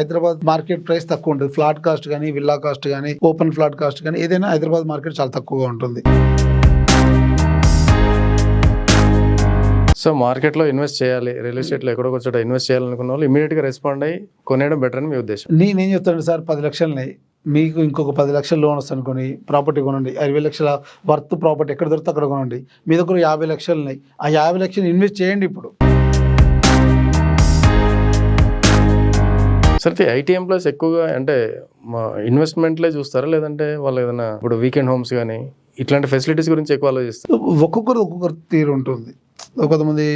Hyderabad market price తక్కువ ఉంటుంది. Flat cost కానీ విల్లా కాస్ట్ కానీ ఓపెన్ ఫ్లాట్ కాస్ట్ కానీ ఏదైనా హైదరాబాద్ మార్కెట్ చాలా తక్కువగా ఉంటుంది. సో మార్కెట్లో ఇన్వెస్ట్ చేయాలి. రియల్ ఎస్టేట్లో ఎక్కడో చోట ఇన్వెస్ట్ చేయాలనుకున్న వాళ్ళు ఇమీడియట్గా రెస్పాండ్ అయ్యి కొనేయడం బెటర్ అని మీ ఉద్దేశం. నేనేం చెప్తాను సార్ పది లక్షలున్నాయి మీకు ఇంకొక పది లక్షల లోన్ వస్తుంది అనుకోని ప్రాపర్టీ కొనండి. ఇరవై లక్షల వర్త్ ప్రాపర్టీ ఎక్కడ దొరికితే అక్కడ కొనండి. మీ దగ్గర యాభై లక్షలు ఉన్నాయి. ఆ యాభై లక్షలు ఇన్వెస్ట్ చేయండి ఇప్పుడు. సరే ఐటీ ఎంప్లాయీస్ ఎక్కువగా అంటే ఇన్వెస్ట్మెంట్లే చూస్తారా? లేదంటే వాళ్ళు ఏదైనా ఇప్పుడు వీకెండ్ హోమ్స్ కానీ ఇట్లాంటి ఫెసిలిటీస్ గురించి ఎక్కువ ఆలోచిస్తారు? ఒక్కొక్కరు ఒక్కొక్కరు తీరు ఉంటుంది. కొంతమంది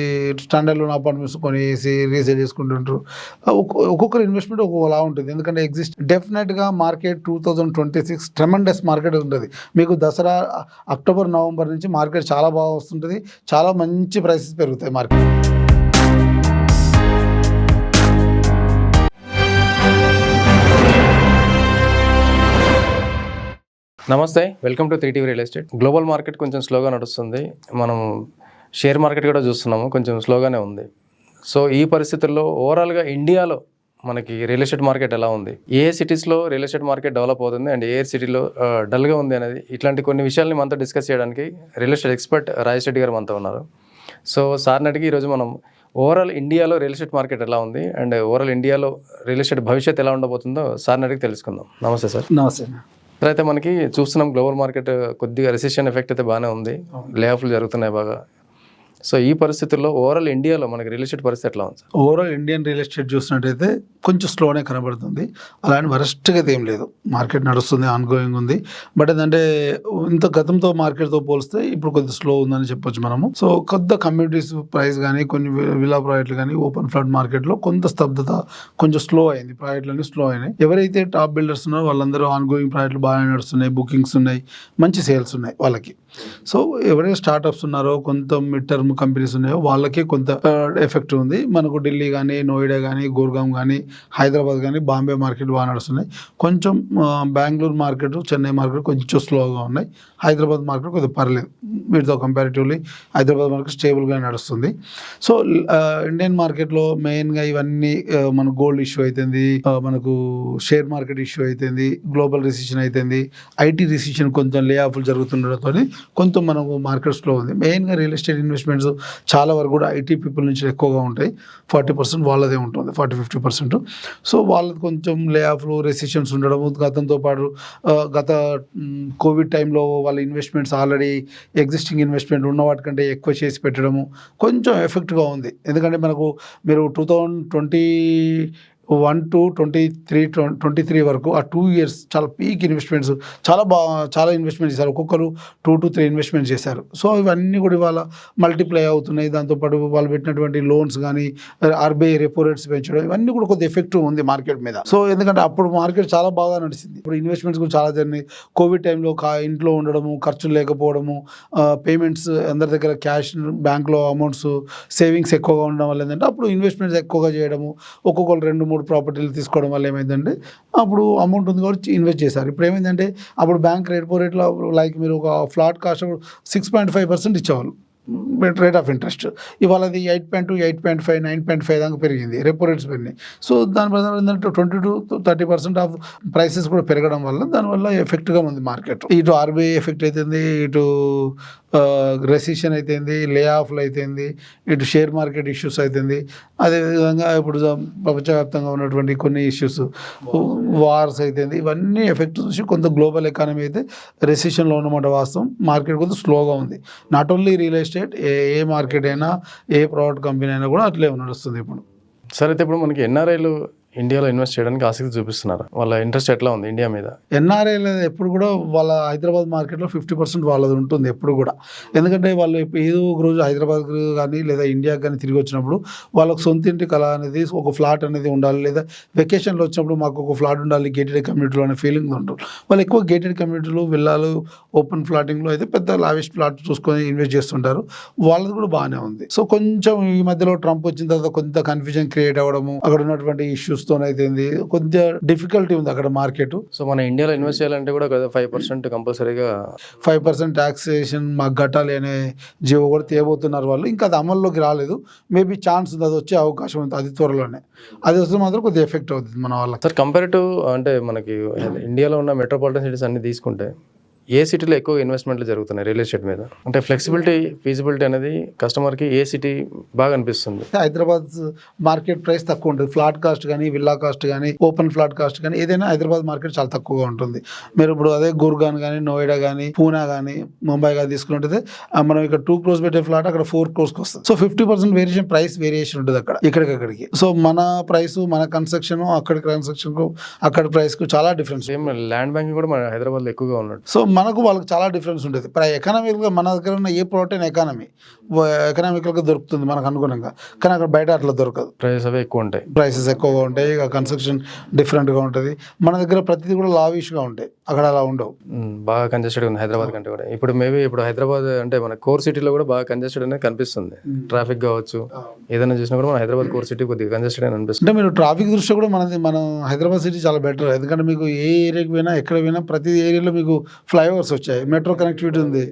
స్టాండర్డ్ లోన్ అపార్ట్మెంట్స్ కొనేసి రీసేల్ చేసుకుంటుంటారు ఒక్కొక్కరు ఇన్వెస్ట్మెంట్ ఒక్కొక్కలా ఉంటుంది. ఎందుకంటే ఎగ్జిస్ట్ డెఫినెట్గా market two thousand twenty six tremendous market ఉంటుంది. మీకు దసరా అక్టోబర్ నవంబర్ నుంచి మార్కెట్ చాలా బాగా వస్తుంటుంది. చాలా మంచి ప్రైసెస్ పెరుగుతాయి market. Namaste welcome to three TV real estate. Global market కొంచెం స్లోగా నడుస్తుంది. మనం షేర్ మార్కెట్ కూడా చూస్తున్నాము కొంచెం స్లోగానే ఉంది. సో ఈ పరిస్థితుల్లో ఓవరాల్గా ఇండియాలో మనకి రియల్ ఎస్టేట్ మార్కెట్ ఎలా ఉంది? ఏ సిటీస్లో రియల్ ఎస్టేట్ మార్కెట్ డెవలప్ అవుతుంది? అండ్ ఏ సిటీలో డల్గా ఉంది అనేది ఇట్లాంటి కొన్ని విషయాల్ని మనతో డిస్కస్ చేయడానికి real estate expert Rajesh Reddy garu మనతో ఉన్నారు. సో సార్ని అడిగి ఈరోజు మనం ఓవరాల్ ఇండియాలో రియల్ ఎస్టేట్ మార్కెట్ ఎలా ఉంది? అండ్ ఓవరాల్ ఇండియాలో రియల్ ఎస్టేట్ భవిష్యత్తు ఎలా ఉండబోతుందో సార్ని అడిగి తెలుసుకుందాం. నమస్తే సార్. నమస్తే. అయితే మనకి చూస్తున్నాం గ్లోబల్ మార్కెట్ కొద్దిగా రెసిషన్ ఎఫెక్ట్ అయితే బాగానే ఉంది. లే ఆఫ్లు జరుగుతున్నాయి బాగా. సో ఈ పరిస్థితుల్లో ఓవరాల్ ఇండియాలో మనకి రియల్ ఎస్టేట్ పరిస్థితి ఎట్లా ఉంది ఓవరాల్ ఇండియన్ రియల్ ఎస్టేట్ చూసినట్టయితే కొంచెం స్లోనే కనబడుతుంది. అలాంటి వరస్ట్గా అయితే ఏం లేదు. మార్కెట్ నడుస్తుంది ఆన్గోయింగ్ ఉంది. బట్ ఏంటంటే ఇంత గతంతో మార్కెట్తో పోలిస్తే ఇప్పుడు కొద్దిగా స్లో ఉందని చెప్పొచ్చు మనము. సో కొత్త కమ్యూనిటీస్ ప్రైస్ కానీ కొన్ని విలా ప్రాజెక్టులు కానీ ఓపెన్ ఫ్లాట్ మార్కెట్లో కొంత స్తబ్దత కొంచెం స్లో అయింది. ప్రాజెక్టులన్నీ స్లో అయినాయి. ఎవరైతే టాప్ బిల్డర్స్ ఉన్నారో వాళ్ళందరూ ఆన్గోయింగ్ ప్రాజెక్టులు బాగానే నడుస్తున్నాయి. బుకింగ్స్ ఉన్నాయి. మంచి సేల్స్ ఉన్నాయి వాళ్ళకి. సో ఎవరైతే స్టార్టప్స్ ఉన్నారో కొంత మిడ్ టర్మ్ కంపెనీస్ ఉన్నాయో వాళ్ళకి కొంత ఎఫెక్ట్ ఉంది. మనకు ఢిల్లీ కానీ నోయిడా కానీ గుర్గాం కానీ హైదరాబాద్ కానీ బాంబే మార్కెట్ బాగా నడుస్తున్నాయి. కొంచెం బెంగళూరు మార్కెట్ చెన్నై మార్కెట్ కొంచెం స్లోగా ఉన్నాయి. హైదరాబాద్ మార్కెట్ కొద్దిగా పర్లేదు. వీటితో కంపారిటివ్లీ హైదరాబాద్ మార్కెట్ స్టేబుల్గా నడుస్తుంది. సో ఇండియన్ మార్కెట్లో మెయిన్గా ఇవన్నీ మన గోల్డ్ ఇష్యూ అవుతుంది మనకు షేర్ మార్కెట్ ఇష్యూ అవుతుంది గ్లోబల్ రిసిషన్ అవుతుంది ఐటీ రిసిషన్ కొంచెం లే ఆఫ్లు జరుగుతుండడంతో కొంచెం మనకు మార్కెట్ స్లో ఉంది. మెయిన్గా రియల్ ఎస్టేట్ ఇన్వెస్ట్మెంట్స్ చాలా వరకు కూడా ఐటీ పీపుల్ నుంచి ఎక్కువగా ఉంటాయి. ఫార్టీ పర్సెంట్ వాళ్ళదే ఉంటుంది. Forty fifty percent. సో వాళ్ళకి కొంచెం లే ఆఫ్లు రెసిషన్స్ ఉండడము గతంతో పాటు గత కోవిడ్ టైంలో వాళ్ళ ఇన్వెస్ట్మెంట్స్ ఆల్రెడీ ఎగ్జిస్టింగ్ ఇన్వెస్ట్మెంట్ ఉన్న వాటికంటే ఎక్కువ చేసి పెట్టడము కొంచెం ఎఫెక్ట్గా ఉంది. ఎందుకంటే మనకు మీరు two thousand twenty one to twenty three twenty three వరకు ఆ టూ ఇయర్స్ చాలా పీక్ ఇన్వెస్ట్మెంట్స్. చాలా బాగా చాలా ఇన్వెస్ట్మెంట్ చేశారు. ఒక్కొక్కరు టూ టు త్రీ ఇన్వెస్ట్మెంట్ చేశారు. సో ఇవన్నీ కూడా ఇవాళ మల్టిప్లై అవుతున్నాయి. దాంతోపాటు వాళ్ళు పెట్టినటువంటి లోన్స్ కానీ ఆర్బీఐ రెపో రేట్స్ పెంచడం ఇవన్నీ కూడా కొద్ది ఎఫెక్ట్ ఉంది మార్కెట్ మీద. సో ఎందుకంటే అప్పుడు మార్కెట్ చాలా బాగా నడిచింది. ఇప్పుడు ఇన్వెస్ట్మెంట్స్ కూడా చాలా జరిగినాయి. కోవిడ్ టైంలో కా ఇంట్లో ఉండడము ఖర్చులు లేకపోవడము పేమెంట్స్ అందరి దగ్గర క్యాష్ బ్యాంక్లో అమౌంట్స్ సేవింగ్స్ ఎక్కువగా ఉండడం వల్ల ఏంటంటే అప్పుడు ఇన్వెస్ట్మెంట్స్ ఎక్కువగా చేయడము ఒక్కొక్కరు రెండు మూడు ప్రాపర్టీలు తీసుకోవడం వల్ల ఏమైందంటే అప్పుడు అమౌంట్ ఉంది కాబట్టి ఇన్వెస్ట్ చేశారు. ఇప్పుడు ఏమైందంటే అప్పుడు బ్యాంక్ రేట్ పో రేట్లో లైక్ మీరు ఒక flat cost six point five percent ఇచ్చేవాళ్ళు. Rate of interest. ఇవాళ అది eight point two eight point five nine point five దాకా పెరిగింది. రెపో రేట్స్ పెరిగినాయి. సో దాని ప్రకారం ఏంటంటే twenty to thirty percent of prices కూడా పెరగడం వల్ల దానివల్ల ఎఫెక్ట్గా ఉంది మార్కెట్ ఇటు ఆర్బీఐ ఎఫెక్ట్ అవుతుంది ఇటు రెసిషన్ అయితేంది లే ఆఫ్లు అయితేంది ఇటు షేర్ మార్కెట్ ఇష్యూస్ అవుతుంది అదేవిధంగా ఇప్పుడు ప్రపంచవ్యాప్తంగా ఉన్నటువంటి కొన్ని ఇష్యూస్ వార్స్ అయితేంది ఇవన్నీ ఎఫెక్ట్ చూసి కొంత గ్లోబల్ ఎకానమీ అయితే రెసిషన్లో ఉన్నమాట వాస్తవం. మార్కెట్ కొంత స్లోగా ఉంది. నాట్ ఓన్లీ రియల్ ఎస్టేట్ ఏ ఏ మార్కెట్ అయినా ఏ ప్రోడక్ట్ కంపెనీ అయినా కూడా అట్లే నడుస్తుంది ఇప్పుడు. సరే అయితే ఇప్పుడు మనకి ఎన్ఆర్ఐలు ఇండియాలో ఇన్వెస్ట్ చేయడానికి ఆసక్తి చూపిస్తున్నారు. వాళ్ళ ఇంట్రెస్ట్ ఎట్లా ఉంది ఇండియా మీద? ఎన్ఆర్ఐ ఎప్పుడు కూడా వాళ్ళ హైదరాబాద్ మార్కెట్లో ఫిఫ్టీ పర్సెంట్ వాళ్ళది ఉంటుంది ఎప్పుడు కూడా. ఎందుకంటే వాళ్ళు ఏదో ఒక రోజు హైదరాబాద్ కానీ లేదా ఇండియాకి కానీ తిరిగి వచ్చినప్పుడు వాళ్ళకు సొంత ఇంటి కళ అనేది ఒక ఫ్లాట్ అనేది ఉండాలి లేదా వెకేషన్లో వచ్చినప్పుడు మాకు ఒక ఫ్లాట్ ఉండాలి గేటెడ్ కమ్యూనిటీలో అనే ఫీలింగ్ ఉంటుంది వాళ్ళు ఎక్కువ గేటెడ్ కమ్యూనిటీలు విల్లాలు ఓపెన్ ఫ్లాటింగ్లో అయితే పెద్ద లావెస్ట్ ఫ్లాట్ చూసుకొని ఇన్వెస్ట్ చేస్తుంటారు. వాళ్ళది కూడా బాగానే ఉంది. సో కొంచెం ఈ మధ్యలో ట్రంప్ వచ్చిన తర్వాత కొంత కన్ఫ్యూజన్ క్రియేట్ అవ్వడము అక్కడ ఉన్నటువంటి ఇష్యూస్ అయితేంది కొంచెం డిఫికల్టీ ఉంది అక్కడ మార్కెట్. సో మన ఇండియాలో ఇన్వెస్ట్ చేయాలంటే కూడా ఫైవ్ పర్సెంట్ కంపల్సరీగా ఫైవ్ పర్సెంట్ ట్యాక్సేషన్ మాకు కట్టాలి అనే జీవో కూడా తేబోతున్నారు వాళ్ళు. ఇంకా అది అమల్లోకి రాలేదు. మేబీ ఛాన్స్ ఉంది అది వచ్చే అవకాశం ఉంది అది త్వరలోనే. అది వస్తే మాత్రం కొద్దిగా ఎఫెక్ట్ అవుతుంది మన వాళ్ళకి. సార్ కంపేర్ టు అంటే మనకి ఇండియాలో ఉన్న మెట్రోపాలిటన్ సిటీస్ అన్ని తీసుకుంటే ఏ సిటీలో ఎక్కువ ఇన్వెస్ట్మెంట్లు జరుగుతున్నాయి రియల్ ఎస్టేట్ మీద? అంటే ఫ్లెక్సిబిలిటీ ఫీజిబిలిటీ అనేది కస్టమర్కి ఏ సిటీ బాగా అనిపిస్తుంది? హైదరాబాద్ మార్కెట్ ప్రైస్ తక్కువ ఉంటుంది. ఫ్లాట్ కాస్ట్ కానీ విల్లా కాస్ట్ కానీ ఓపెన్ ఫ్లాట్ కాస్ట్ కానీ ఏదైనా హైదరాబాద్ మార్కెట్ చాలా తక్కువగా ఉంటుంది. మీరు ఇప్పుడు అదే గుర్గాన్ కానీ నోయిడా కానీ పూనా కానీ ముంబై కానీ తీసుకుంటే మనం ఇక్కడ టూ క్రోర్స్ పెట్టే ఫ్లాట్ అక్కడ ఫోర్ క్రోర్స్కి వస్తుంది. So fifty percent variation price variation ఉంటుంది అక్కడ ఇక్కడికక్కడికి సో మన ప్రైస్ మన కన్స్ట్రక్షన్ అక్కడి కన్స్ట్రక్షన్ అక్కడ ప్రైస్కు చాలా డిఫరెన్స్ ల్యాండ్ బ్యాంకింగ్ కూడా మన హైదరాబాద్లో ఎక్కువగా ఉన్నట్టు. సో మనకు వాళ్ళకి చాలా డిఫరెన్స్ ఉంటుంది ఇప్పుడు ఎకనామికల్గా మన దగ్గర ఉన్న ఏ ప్రోటీన్ ఎకానమీ. ఎకనామికల్గా దొరుకుతుంది మనకు అనుగుణంగా. కానీ అక్కడ బయట అట్లా దొరకదు. ప్రైస్ అవి ఎక్కువ ఉంటాయి. ప్రైసెస్ ఎక్కువగా ఉంటాయి. ఇక కన్స్ట్రక్షన్ డిఫరెంట్గా ఉంటుంది. మన దగ్గర ప్రతిదీ కూడా లావిష్గా ఉంటాయి. అక్కడ అలా ఉండవు. బాగా కంజెస్టెడ్ ఉంది హైదరాబాద్ కంటే కూడా. ఇప్పుడు మేబీ ఇప్పుడు హైదరాబాద్ అంటే మన కోర్ సిటీలో కూడా బాగా కంజెస్టెడ్ అనేది కనిపిస్తుంది. ట్రాఫిక్ కావచ్చు. ఏదైనా చూసినా కూడా మన హైదరాబాద్ కోర్ సిటీ కొద్దిగా కంజెస్టెడ్ అని అనిపిస్తుంది. అంటే మీరు ట్రాఫిక్ దృష్ట్యా కూడా మనది మన హైదరాబాద్ సిటీ చాలా బెటర్. ఎందుకంటే మీకు ఏ ఏరియాకి పోయినా ఎక్కడ పోయినా ప్రతి ఏరియాలో మీకు ఫ్లైఓవర్స్ వచ్చాయి మెట్రో కనెక్టివిటీ ఉంది.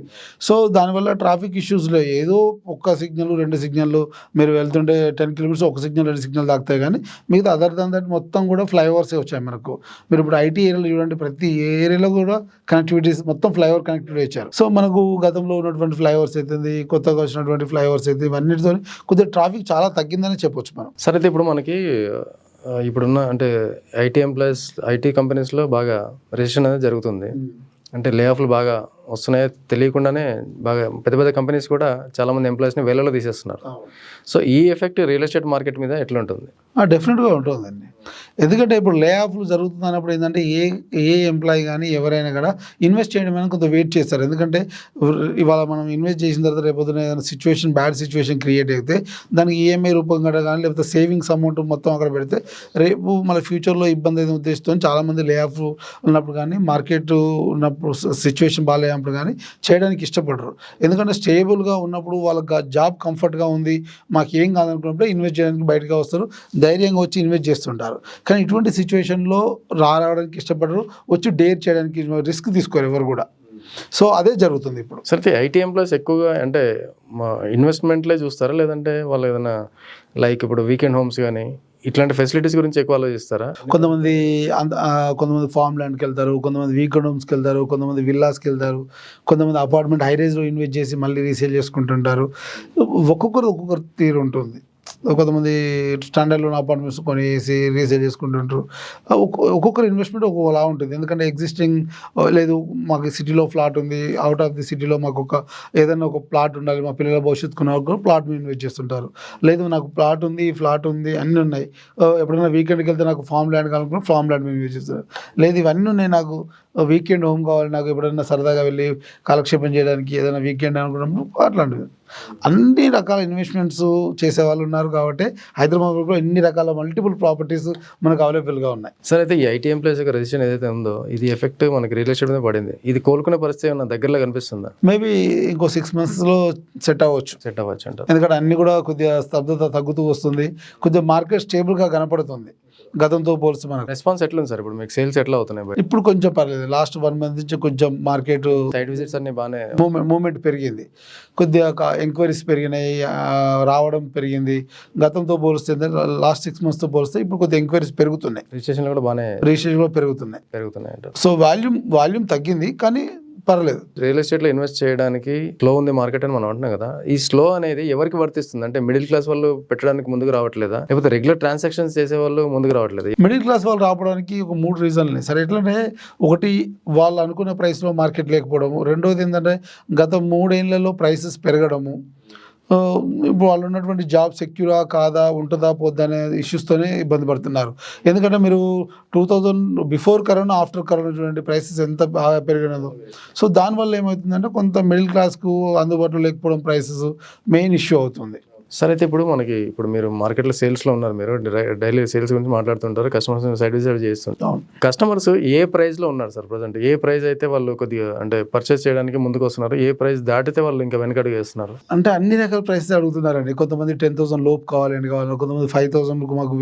సో దానివల్ల ట్రాఫిక్ ఇష్యూస్ లేవు ఏదో ఒక్క సిగ్నల్ రెండు సిగ్నల్ మీరు వెళ్తుంటే టెన్ కిలోమీటర్స్ ఒక సిగ్నల్ రెండు సిగ్నల్ తాకుతాయి కానీ మిగతా అదర్ దాన్ దట్ మొత్తం కూడా ఫ్లైఓవర్సే వచ్చాయి మనకు. మీరు ఇప్పుడు ఐటీ ఏరియాలో చూడండి ప్రతి ఏరియాలో కూడా కనెక్టివిటీస్ మొత్తం ఫ్లైఓవర్ కనెక్టివిటీ ఇచ్చారు. సో మనకు గతంలో ఉన్నటువంటి ఫ్లైఓవర్స్ అయితే కొత్తగా వచ్చినటువంటి ఫ్లైఓవర్స్ అయితే ఇవన్నిటితో కొద్దిగా ట్రాఫిక్ చాలా తగ్గిందని చెప్పొచ్చు మనం. సరే అయితే ఇప్పుడు మనకి ఇప్పుడున్న అంటే ఐటీ ఎంప్లాయీస్ ఐటీ కంపెనీస్లో బాగా రిజిస్ట్రేషన్ అనేది జరుగుతుంది. అంటే లే ఆఫ్లు బాగా వస్తున్నాయో తెలియకుండానే బాగా పెద్ద పెద్ద కంపెనీస్ కూడా చాలా మంది ఎంప్లాయీస్ని వేలలో తీసేస్తున్నారు. సో ఈ ఎఫెక్ట్ రియల్ ఎస్టేట్ మార్కెట్ మీద ఎట్లా ఉంటుంది? డెఫినెట్గా ఉంటుందండి. ఎందుకంటే ఇప్పుడు లే ఆఫ్లు జరుగుతున్నప్పుడు ఏంటంటే ఏ ఏ ఎంప్లాయీ కానీ ఎవరైనా కూడా ఇన్వెస్ట్ చేయడం అనేది కొంత వెయిట్ చేస్తారు. ఎందుకంటే ఇవాళ మనం ఇన్వెస్ట్ చేసిన తర్వాత రేపొద్దున ఏదైనా సిచ్యువేషన్ బ్యాడ్ సిచ్యువేషన్ క్రియేట్ అయితే దానికి ఈఎంఐ రూపంగా కానీ లేకపోతే సేవింగ్స్ అమౌంట్ మొత్తం అక్కడ పెడితే రేపు మళ్ళీ ఫ్యూచర్లో ఇబ్బంది అయితే ఉద్దేశంతో చాలామంది లే ఆఫ్ ఉన్నప్పుడు కానీ మార్కెట్ ఉన్నప్పుడు సిచ్యువేషన్ బాగాలేనప్పుడు కానీ చేయడానికి ఇష్టపడరు. ఎందుకంటే స్టేబుల్గా ఉన్నప్పుడు వాళ్ళకి జాబ్ కంఫర్ట్గా ఉంది. మాకు ఏం కాదనుకున్నప్పుడు ఇన్వెస్ట్ చేయడానికి బయటగా వస్తారు. ధైర్యంగా వచ్చి ఇన్వెస్ట్ చేస్తుంటారు. కానీ ఇటువంటి సిచ్యువేషన్లో రావడానికి ఇష్టపడరు వచ్చి డేర్ చేయడానికి రిస్క్ తీసుకోరు ఎవరు కూడా. సో అదే జరుగుతుంది ఇప్పుడు. సరే ఐటీ ఎంప్లాయీస్ ఎక్కువగా అంటే మా ఇన్వెస్ట్మెంట్లే చూస్తారా? లేదంటే వాళ్ళు ఏదైనా లైక్ ఇప్పుడు వీకెండ్ హోమ్స్ కానీ ఇట్లాంటి ఫెసిలిటీస్ గురించి ఎక్కువ ఆలోచిస్తారా? కొంతమంది కొంతమంది ఫామ్ ల్యాండ్కి వెళ్తారు కొంతమంది వీకెండ్ హోమ్స్కి వెళ్తారు కొంతమంది విల్లాస్కి వెళ్తారు కొంతమంది అపార్ట్మెంట్ హై రేంజ్లో ఇన్వెస్ట్ చేసి మళ్ళీ రీసేల్ చేసుకుంటుంటారు. ఒక్కొక్కరు ఒక్కొక్కరు తీరు ఉంటుంది. కొంతమంది స్టాండర్డ్ లోన్ అపార్ట్మెంట్స్ కొనేసి రీసేల్ చేసుకుంటుంటారు. ఒక్కొక్కరు ఇన్వెస్ట్మెంట్ ఒక్కొక్కలా ఉంటుంది. ఎందుకంటే ఎగ్జిస్టింగ్ లేదు మాకు సిటీలో ఫ్లాట్ ఉంది. అవుట్ ఆఫ్ ది సిటీలో మాకు ఒక ఏదైనా ఒక ప్లాట్ ఉండాలి. మా పిల్లల భవిష్యత్తుకున్న ఒక ప్లాట్ మీద ఇన్వెస్ట్ చేస్తుంటారు. లేదు నాకు ప్లాట్ ఉంది ఫ్లాట్ ఉంది అన్నీ ఉన్నాయి. ఎప్పుడైనా వీకెండ్కి వెళ్తే నాకు ఫామ్ ల్యాండ్ కావాలనుకున్నా ఫామ్ ల్యాండ్ మీద ఇన్వెస్ట్ చేస్తారు. లేదు ఇవన్నీ ఉన్నాయి నాకు. వీకెండ్ హోమ్ కావాలి నాకు ఎప్పుడైనా సరదాగా వెళ్ళి కాలక్షేపం చేయడానికి ఏదైనా వీకెండ్ అనుకున్నప్పుడు అట్లాంటివి. అన్ని రకాల ఇన్వెస్ట్మెంట్స్ చేసే వాళ్ళు ఉన్నారు కాబట్టి హైదరాబాద్లో ఎన్ని రకాల మల్టిపుల్ ప్రాపర్టీస్ మనకు అవైలబుల్గా ఉన్నాయి. సరే అయితే ఈ ఐటీ ఎంప్లాయీస్ యొక్క రిజిస్ట్రేషన్ ఏదైతే ఉందో ఇది ఎఫెక్ట్ మనకి రియల్ ఎస్టేట్ మీద పడింది. ఇది కోలుకునే పరిస్థితి ఏమన్నా దగ్గరలో కనిపిస్తుందా? మేబీ ఇంకో సిక్స్ మంత్స్లో సెట్ అవ్వచ్చు. సెట్ అవ్వచ్చు అంటారు. ఎందుకంటే అన్ని కూడా కొద్దిగా స్తబ్దత తగ్గుతూ వస్తుంది. కొద్దిగా మార్కెట్ స్టేబుల్గా కనపడుతుంది. గతంతో పోల్చి మనకు. రెస్పాన్స్ ఎట్లా ఉంది సార్? ఇప్పుడు మీకు సేల్స్ ఎట్లా అవుతున్నాయి ఇప్పుడు కొంచెం పర్లేదు. లాస్ట్ వన్ మంత్ నుంచి కొంచెం మార్కెట్ సైట్ విజిట్స్ అన్ని బాగానే మూమెంట్ మూమెంట్ పెరిగింది. కొద్దిగా ఎంక్వైరీస్ పెరిగినాయి రావడం పెరిగింది. గతంతో పోలిస్తే లాస్ట్ సిక్స్ మంత్స్తో పోలిస్తే ఇప్పుడు కొద్దిగా ఎంక్వైరీస్ పెరుగుతున్నాయి. రిజిస్ట్రేషన్ కూడా బాగానే రిజిస్ట్రేషన్ కూడా పెరుగుతున్నాయి. పెరుగుతున్నాయి సో వాల్యూమ్ వాల్యూమ్ తగ్గింది. కానీ పర్లేదు. రియల్ ఎస్టేట్లో ఇన్వెస్ట్ చేయడానికి స్లో ఉంది మార్కెట్ అని మనం అంటున్నాం కదా. ఈ స్లో అనేది ఎవరికి వర్తిస్తుంది? అంటే మిడిల్ క్లాస్ వాళ్ళు పెట్టడానికి ముందుకు రావట్లేదా? లేకపోతే రెగ్యులర్ ట్రాన్సాక్షన్స్ చేసే వాళ్ళు ముందుకు రావట్లేదు? మిడిల్ క్లాస్ వాళ్ళు రావడానికి ఒక మూడు రీజన్లు సరే ఎట్లంటే ఒకటి వాళ్ళు అనుకున్న ప్రైస్లో మార్కెట్ లేకపోవడము. రెండోది ఏంటంటే గత మూడేళ్ళలో ప్రైసెస్ పెరగడము. ఇప్పుడు వాళ్ళు ఉన్నటువంటి జాబ్ సెక్యూరా కాదా ఉంటుందా పోద్దా అనే ఇష్యూస్తోనే ఇబ్బంది పడుతున్నారు. ఎందుకంటే మీరు two thousand before corona after corona చూడండి ప్రైసెస్ ఎంత బాగా పెరిగినదో. సో దానివల్ల ఏమవుతుందంటే కొంత మిడిల్ క్లాస్కు అందుబాటులో లేకపోవడం ప్రైసెస్ మెయిన్ ఇష్యూ అవుతుంది. సార్ అయితే ఇప్పుడు మనకి ఇప్పుడు మీరు మార్కెట్లో సేల్స్లో ఉన్నారు మీరు. డైలీ సేల్స్ గురించి మాట్లాడుతుంటారు కస్టమర్స్ సైడ్ విజిట్ చేస్తుంటారు. కస్టమర్స్ ఏ ప్రైస్లో ఉన్నారు సార్ ప్రజెంట్? ఏ ప్రైస్ అయితే వాళ్ళు కొద్దిగా అంటే పర్చేస్ చేయడానికి ముందుకు వస్తున్నారు ఏ ప్రైస్ దాటితే వాళ్ళు ఇంకా వెనకడుగు వేస్తున్నారు? అంటే అన్ని రకాల ప్రైసెస్ అడుగుతున్నారండి. కొంతమంది టెన్ థౌసండ్ లోపు కావాలని కావాలన్నారు కొంతమంది ఫైవ్ థౌసండ్ మాకు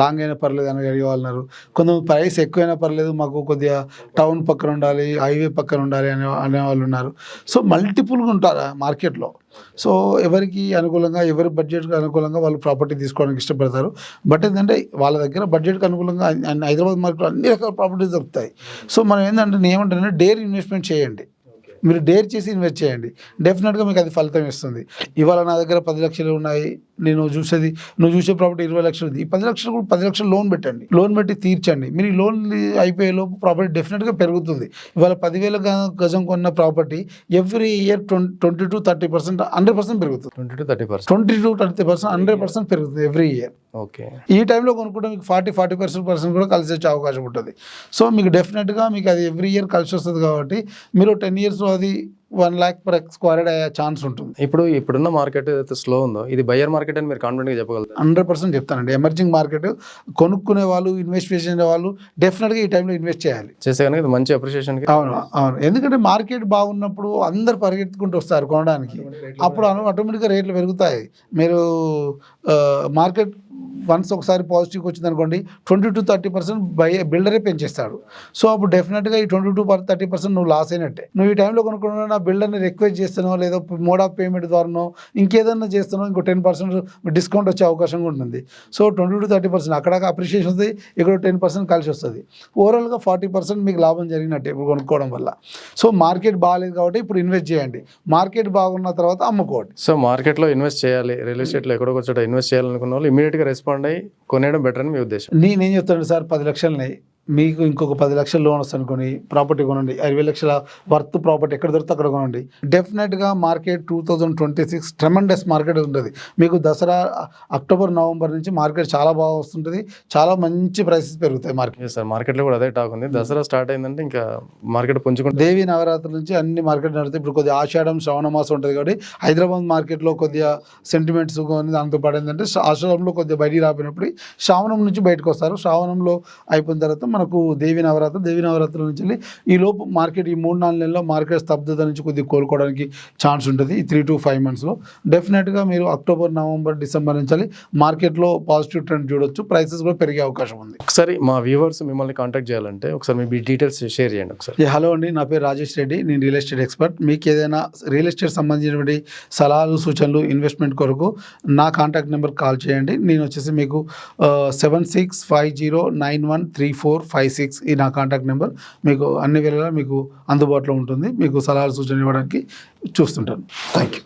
లాంగ్ అయినా పర్లేదు అని అడిగేవాళ్ళన్నారు కొంతమంది ప్రైస్ ఎక్కువైనా పర్లేదు మాకు కొద్దిగా టౌన్ పక్కన ఉండాలి హైవే పక్కన ఉండాలి అనే అనేవాళ్ళు ఉన్నారు. సో మల్టిపుల్గా ఉంటారు మార్కెట్లో? సో ఎవరికి అనుకూలంగా ఎవరి బడ్జెట్కి అనుకూలంగా వాళ్ళు ప్రాపర్టీ తీసుకోవడానికి ఇష్టపడతారు. బట్ ఏంటంటే వాళ్ళ దగ్గర బడ్జెట్కి అనుకూలంగా హైదరాబాద్ మార్కెట్లో అన్ని రకాల ప్రాపర్టీస్ దొరుకుతాయి. సో మనం ఏంటంటే నేను ఏమంటానంటే డేర్ ఇన్వెస్ట్మెంట్ చేయండి. మీరు డేర్ చేసి ఇన్వెస్ట్ చేయండి. డెఫినెట్గా మీకు అది ఫలితం ఇస్తుంది. ఇవాళ నా దగ్గర పది లక్షలు ఉన్నాయి. నేను చూసేది నువ్వు చూసే ప్రాపర్టీ ఇరవై లక్షలు ఉంది. ఈ పది లక్షలు కూడా పది లక్షలు లోన్ పెట్టండి. లోన్ పెట్టి తీర్చండి. మీరు ఈ లోన్ అయిపోయే లోపు ప్రాపర్టీ డెఫినెట్గా పెరుగుతుంది. ఇవాళ పదివేల గజం కొన్న property every year twenty to thirty percent hundred percent పెరుగుతుంది. Twenty to thirty percent twenty to thirty percent hundred percent పెరుగుతుంది ఎవ్రీ ఇయర్ ఓకే ఈ టైంలో కొనుక్కుంటే మీకు ఫార్టీ ఫార్టీ పర్సెంట్ పర్సెంట్ కూడా కలిసి వచ్చే అవకాశం ఉంటుంది. సో మీకు డెఫినెట్గా మీకు అది ఎవ్రీ ఇయర్ కలిసి వస్తుంది కాబట్టి మీరు టెన్ ఇయర్స్లో అది వన్ ల్యాక్ పర్ స్క్వేర్డ్ అయ్యే ఛాన్స్ ఉంటుంది. ఇప్పుడు ఇప్పుడున్న మార్కెట్ ఏదైతే స్లో ఉందో ఇది బయ్యర్ మార్కెట్ అని మీరు కాన్ఫిడెంట్గా చెప్పగలుగుతారు? హండ్రెడ్ పర్సెంట్ చెప్తానండి. ఎమర్జింగ్ మార్కెట్ కొనుక్కునే వాళ్ళు ఇన్వెస్ట్ చేసే వాళ్ళు డెఫినెట్గా ఈ టైంలో ఇన్వెస్ట్ చేయాలి. చేస్తే కనుక మంచి అప్రిషియేషన్కి అవును అవును. ఎందుకంటే మార్కెట్ బాగున్నప్పుడు అందరు పరిగెత్తుకుంటూ వస్తారు కొనడానికి. అప్పుడు ఆటోమేటిక్గా రేట్లు పెరుగుతాయి. మీరు మార్కెట్ వన్స్ ఒకసారి పాజిటివ్కి వచ్చింది అనుకోండి twenty to thirty percent by బిల్డరే పెంచేస్తాడు. సో అప్పుడు డెఫినెట్గా ఈ ట్వంటీ టు థర్టీ పర్సెంట్ నువ్వు లాస్ అయినట్టే. నువ్వు ఈ టైంలో కొనుక్కున్నా నా బిల్డర్ని రిక్వెస్ట్ చేస్తానో లేదా మోడ్ ఆఫ్ పేమెంట్ ద్వారానో ఇంకేదన్నా చేస్తానో ఇంకో టెన్ పర్సెంట్ డిస్కౌంట్ వచ్చే అవకాశం కూడా ఉంటుంది so twenty to thirty percent అక్కడ అప్రిషియేషన్ వస్తుంది ఇక్కడ టెన్ పర్సెంట్ కలిసి వస్తుంది. ఓవరాల్గా ఫార్టీ పర్సెంట్ మీకు లాభం జరిగినట్టే ఇప్పుడు కొనుక్కోవడం వల్ల. సో మార్కెట్ బాగాలేదు కాబట్టి ఇప్పుడు ఇన్వెస్ట్ చేయండి. మార్కెట్ బాగున్న తర్వాత అమ్ముకోండి. సో మార్కెట్లో ఇన్వెస్ట్ చేయాలి. రియల్ ఎస్టేట్లో ఎక్కడికి వచ్చాడో ఇన్వెస్ట్ చేయాలనుకున్న వాళ్ళు ఇమీడియట్గా రెస్పాండ్ తీసుకోండి కొనేయడం బెటర్ అని మీ ఉద్దేశం. నేనేం చెప్తాను సార్ పది లక్షలని మీకు ఇంకొక పది లక్షల లోన్ వస్తుంది అనుకోని ప్రాపర్టీ కొనండి ఇరవై లక్షల వర్త్ ప్రాపర్టీ ఎక్కడ దొరికితే అక్కడ కొనండి. డెఫినెట్గా market two thousand twenty six tremendous market ఉంటుంది. మీకు దసరా అక్టోబర్ నవంబర్ నుంచి మార్కెట్ చాలా బాగా వస్తుంటుంది. చాలా మంచి ప్రైసెస్ పెరుగుతాయి మార్కెట్ సార్ మార్కెట్లో కూడా అదే టాక్ ఉంది. దసరా స్టార్ట్ అయిందంటే ఇంకా మార్కెట్ పుంజుకుంటే దేవి నవరాత్రుల నుంచి అన్ని మార్కెట్ నడుస్తాయి ఇప్పుడు కొద్దిగా ఆషాఢం శ్రవణ మాసం ఉంటుంది కాబట్టి హైదరాబాద్ మార్కెట్లో కొద్దిగా సెంటిమెంట్స్ కానీ దాంతో పాటు ఏంటంటే ఆషాఢంలో కొద్దిగా బయటికి రాపినప్పుడు శ్రావణం నుంచి బయటకు వస్తారు. శ్రావణంలో అయిపోయిన తర్వాత మనకు దేవి నవరాత్రి దేవి నవరాత్రుల నుంచి వెళ్ళి ఈ లోపు మార్కెట్ ఈ మూడు నాలుగు నెలల్లో మార్కెట్ స్తబ్దత నుంచి కొద్దిగా కోలుకోవడానికి ఛాన్స్ ఉంటుంది ఈ త్రీ టు ఫైవ్ మంత్స్లో డెఫినెట్గా మీరు అక్టోబర్ నవంబర్ డిసెంబర్ నుంచి మార్కెట్లో పాజిటివ్ ట్రెండ్ చూడొచ్చు. ప్రైసెస్ కూడా పెరిగే అవకాశం ఉంది. ఒకసారి మా వ్యూవర్స్ మిమ్మల్ని కాంటాక్ట్ చేయాలంటే ఒకసారి మీ డీటెయిల్స్ షేర్ చేయండి ఒకసారి. హలో అండి. నా పేరు రాజేష్ రెడ్డి. నేను రియల్ ఎస్టేట్ ఎక్స్పర్ట్ మీకు ఏదైనా రియల్ ఎస్టేట్ సంబంధించినటువంటి సలహాలు సూచనలు ఇన్వెస్ట్మెంట్ కొరకు నా కాంటాక్ట్ నెంబర్ కాల్ చేయండి. నేను వచ్చేసి మీకు seven six five zero nine one three four five six ఈ నా కాంటాక్ట్ నెంబర్ మీకు అన్ని వేళలా మీకు అందుబాటులో ఉంటుంది. మీకు సలహాలు సూచనలు ఇవ్వడానికి చూస్తుంటాను. Thank you